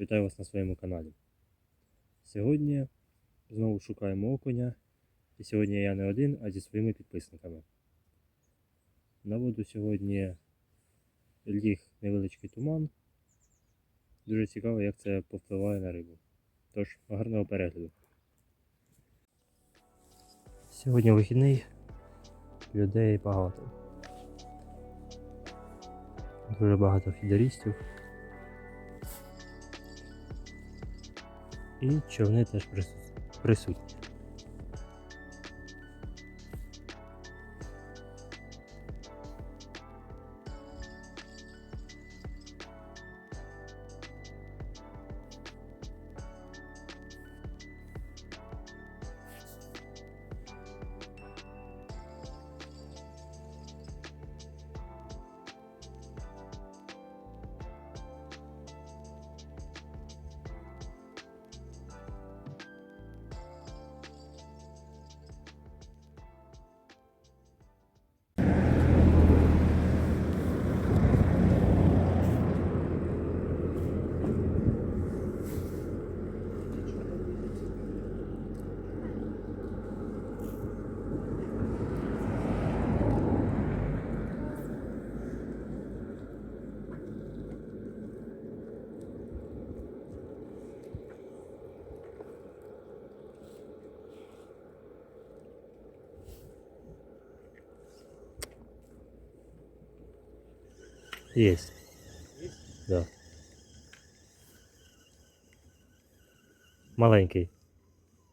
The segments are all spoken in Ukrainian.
Вітаю вас на своєму каналі. Сьогодні знову шукаємо окуня. І сьогодні я не один, а зі своїми підписниками. На воду сьогодні ліг невеличкий туман. Дуже цікаво, як це повпливає на рибу. Тож, гарного перегляду. Сьогодні вихідний, людей багато. Дуже багато фідерістів. І човни теж присут- присутні. Есть. Есть? Да. Маленький.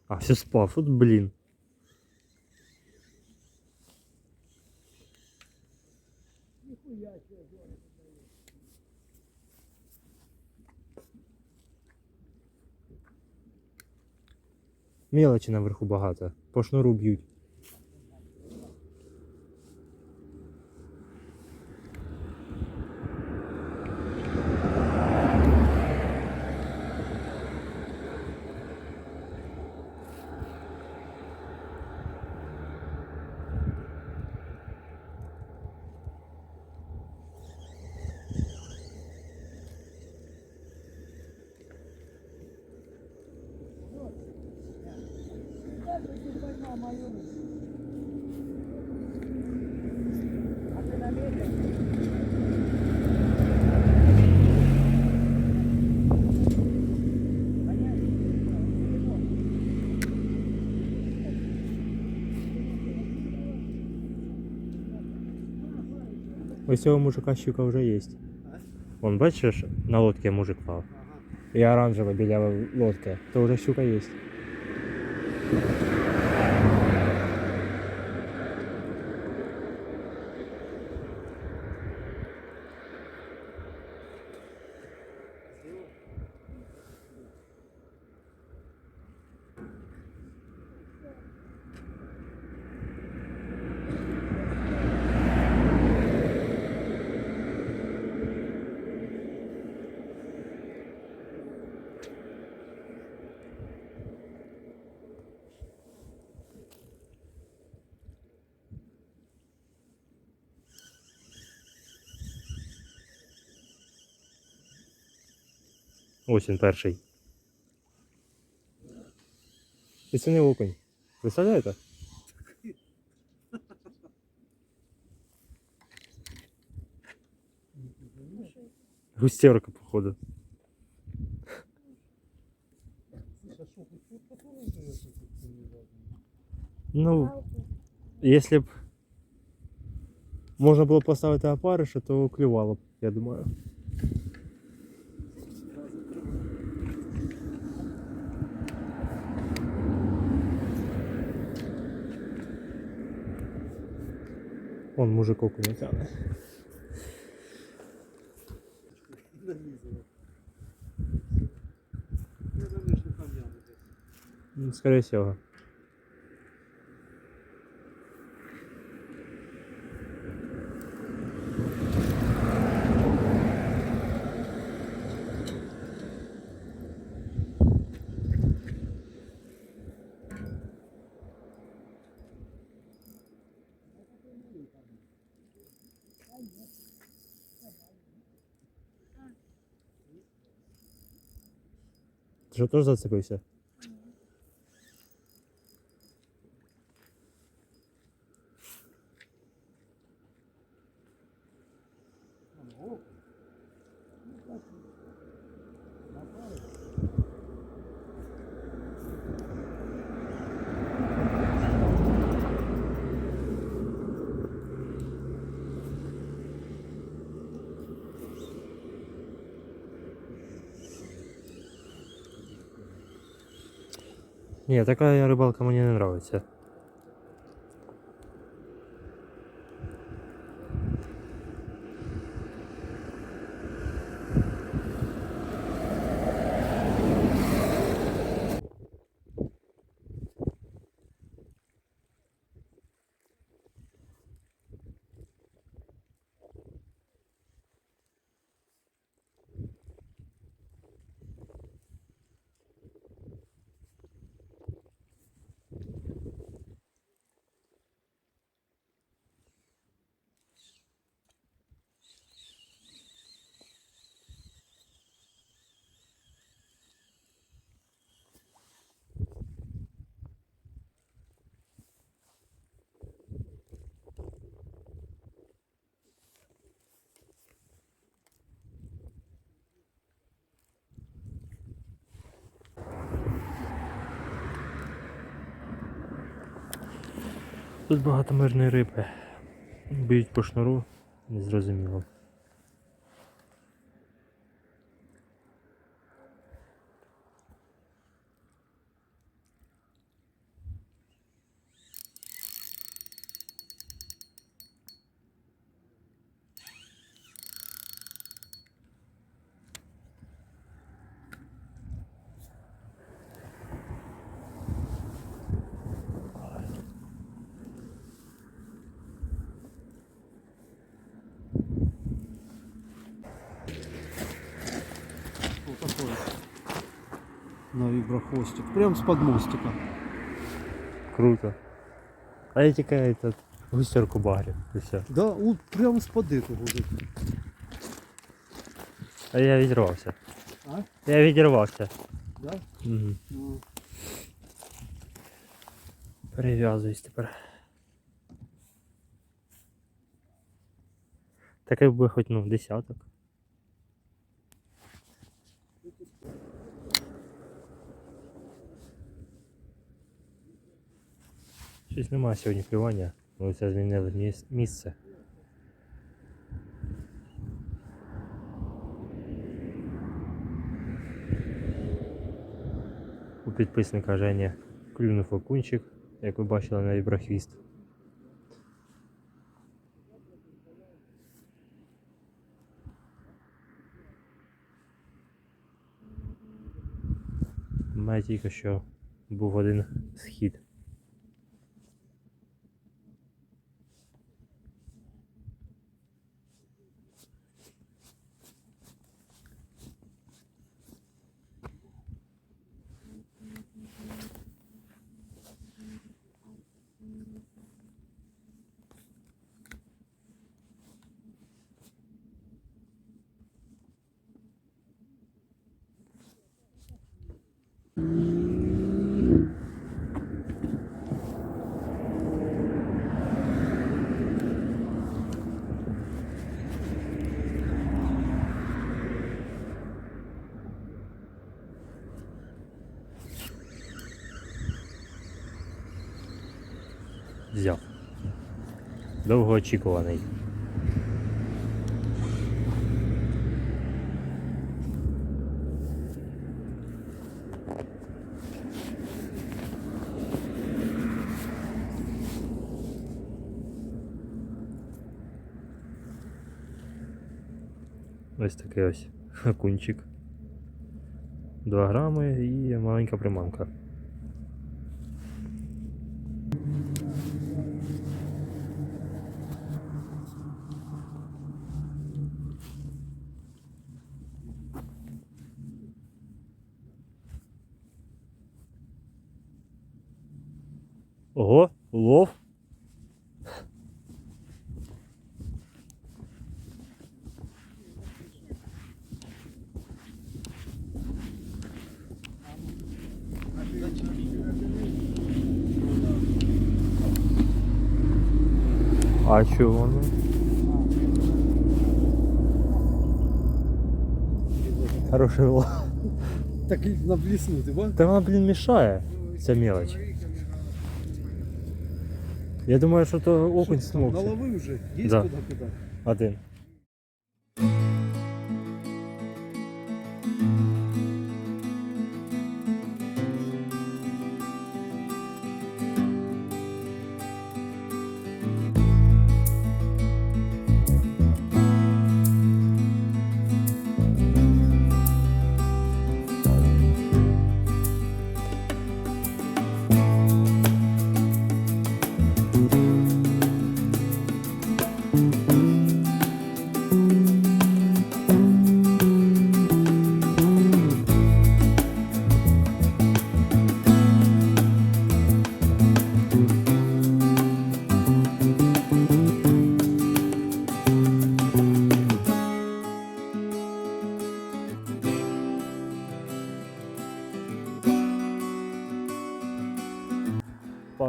А, все спав, от блін. Мелочі наверху багато. По шнуру б'ють. Ось цього мужика щука вже є. Вон бачиш, на лодці мужик плав. І оранжева біля лодки. То вже щука є. Ось він перший. І це не окунь. Представляєте? Густерка, походу. Ну, если б можна було поставити опариша, то клювало б, я думаю. Вон мужик окуня тягне. Ну, Скорее всего. Що тоже зацепився? Ні, така рибалка мені не нравиться. Тут багато мирної риби. Б'ють по шнуру, незрозуміло. На виброхвостик. Прям с подмостика. Круто. А я тільки этот, густерку багрю і все. Да, вот прям с под этого. вот. А я відірвався. А? Я відірвався. Да? Угу. Ну, Перев'язуюсь тепер. Такий би хоч ну десяток. Щось немає сьогодні клювання, ми це змінили місце. У підписника Жені клюнув окунчик, як ви бачили на віброхвіст. У мене тільки що був один схід. Довгоочікуваний. Ось такий ось окунчик. 2 грами і маленька приманка. Ого, улов. А чё воно? Хороший лов. Так і набліснути, бо? Та вона, блін, мішає. Ця мелочь. Я думаю, що то окунь смог. Наловив вже, є Да. куди кидати? Один.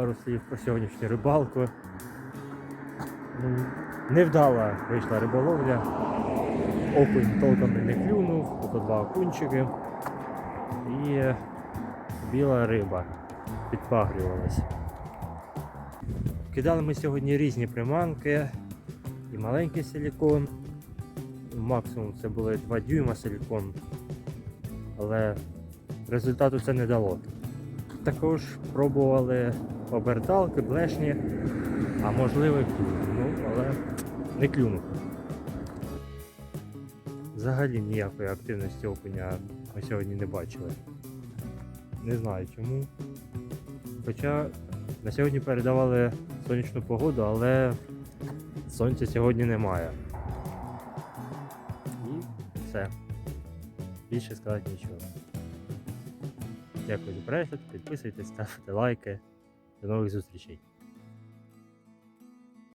Пару слів про сьогоднішню рибалку. Ну, невдала вийшла риболовля. Окунь толком не клюнув, тут два окунчики. І біла риба підпагрювалась. Кидали ми сьогодні різні приманки, і маленький силікон. Максимум це були 2 дюйма силікон, але результату це не дало. Також пробували оберталки, блешні, а можливо клюнув, ну, але не клюнув. Взагалі ніякої активності окуня ми сьогодні не бачили. Не знаю чому. Хоча на сьогодні передавали сонячну погоду, але сонця сьогодні немає. І все. Більше сказати нічого. Дякую за перегляд, підписуйтесь, ставте лайки. До нових зустрічей.